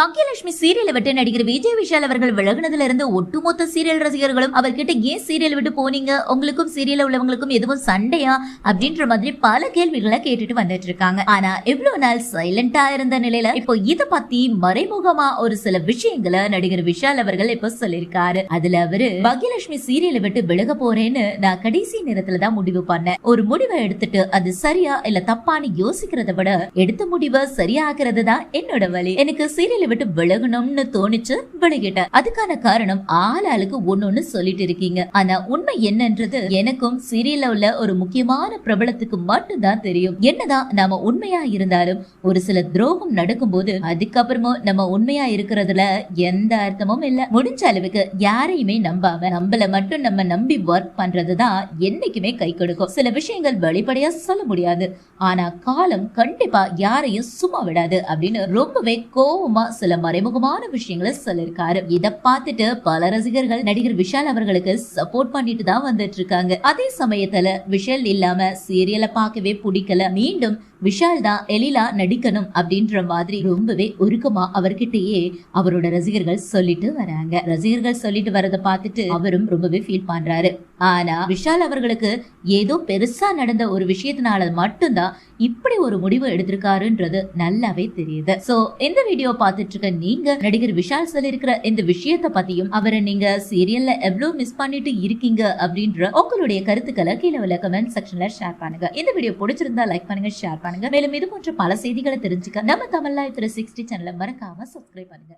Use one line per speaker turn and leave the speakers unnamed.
பாக்கியலட்சுமி சீரியலை விட்டு நடிகர் விஜய் விஷால் அவர்கள் விலகுனதுல இருந்து ஒட்டுமொத்த சீரியல் ரசிகர்களும் அவர்கிட்ட ஏன் சீரியல் விட்டு போனீங்க? உங்களுக்கும் சீரியல் உள்ளவங்களுக்கும் எதுவும் சண்டையா? அப்படின்ற மாதிரி பல கேள்விகளை கேட்டுட்டு வந்துட்டு இருக்காங்க. ஆனா இவ்வளவு நாள் சைலண்டா இருந்த நிலையில இப்போ இத பத்தி மறைமுகமா ஒரு சில விஷயங்களை நடிகர் விஷால் அவர்கள் இப்போ சொல்லிருக்காரு அதுல அவரு பாக்கியலட்சுமி சீரியலை விட்டு விலக போறேன்னு நான் கடைசி நேரத்துல தான் முடிவு பண்ணேன். ஒரு முடிவை எடுத்துட்டு அது சரியா இல்ல தப்பான்னு யோசிக்கிறத விட எடுத்த முடிவை சரியாகிறது தான் என்னோட வழி. எனக்கு சீரியல் விட்டு விலகணும்னு தோணிச்சு விலகிட்டேன். அதுக்கான காரணம் ஆள் ஆளுக்கு ஒன்னொன்னு சொல்லிட்டு இருக்கீங்க. ஆனா உண்மை என்னன்றது எனக்கும் சீரியல்ல உள்ள ஒரு முக்கியமான பிரபலத்துக்கு மட்டும்தான் தெரியும். என்னதான் நாம உண்மையா இருந்தாலும் ஒரு சில துரோகம் நடக்கும்போது அதுக்கப்புறமும் நம்ம உண்மையா இருக்கிறதுல எந்த அர்த்தமும் இல்ல. முடிஞ்ச அளவுக்கு யாரையுமே நம்பாம நம்மள மட்டும் நம்ம நம்பி ஒர்க் பண்றதுதான் என்னைக்குமே கை கொடுக்கும். சில விஷயங்கள் வெளிப்படையா சொல்ல முடியாது. ஆனா காலம் கண்டிப்பா யாரையும் சும்மா விடாது அப்படின்னு ரொம்பவே கோபமா சில மறைமுகமான விஷயங்களை சொல்லிருக்காரு இத பார்த்துட்டு பல ரசிகர்கள் நடிகர் விஷால் அவர்களுக்கு சப்போர்ட் பண்ணிட்டு தான் வந்துட்டு இருக்காங்க அதே சமயத்துல விஷால் இல்லாம சீரியலை பார்க்கவே பிடிக்கல. மீண்டும் விஷால் தான் எலிலா நடிக்கணும் அப்படின்ற மாதிரி ரொம்பவே உருக்கமா அவர்கிட்டயே அவரோட ரசிகர்கள் சொல்லிட்டு வராங்க. ரசிகர்கள் சொல்லிட்டு வரத பார்த்துட்டு அவரும் ரொம்பவே ஃபீல் பண்றாரு. ஆனா விஷால் அவர்களுக்கு ஏதோ பெருசா நடந்த ஒரு விஷயத்தினால மட்டும்தான் இப்படி ஒரு முடிவு எடுத்திருக்காருன்றது நல்லாவே தெரியுது. சோ இந்த வீடியோ பார்த்துட்டு இருக்க நீங்க நடிகர் விஷால் சொல்லிருக்கிற இந்த விஷயத்த பத்தியும் அவரை நீங்க சீரியல்ல எவ்வளவு மிஸ் பண்ணிட்டு இருக்கீங்க அப்படின்ற உங்களுடைய கருத்துக்களை கீழே உள்ள கமெண்ட் செக்ஷன்ல ஷேர் பண்ணுங்க. இந்த வீடியோ பிடிச்சிருந்தா லைக் பண்ணுங்க ஷேர் பண்ணுங்க. மேலும் இது போன்ற பல செய்திகளை தெரிஞ்சுக்க நம்ம தமிழ் த்ரீ சிக்ஸ்டி சேனலை மறக்காம சப்ஸ்கிரைப் பண்ணுங்க.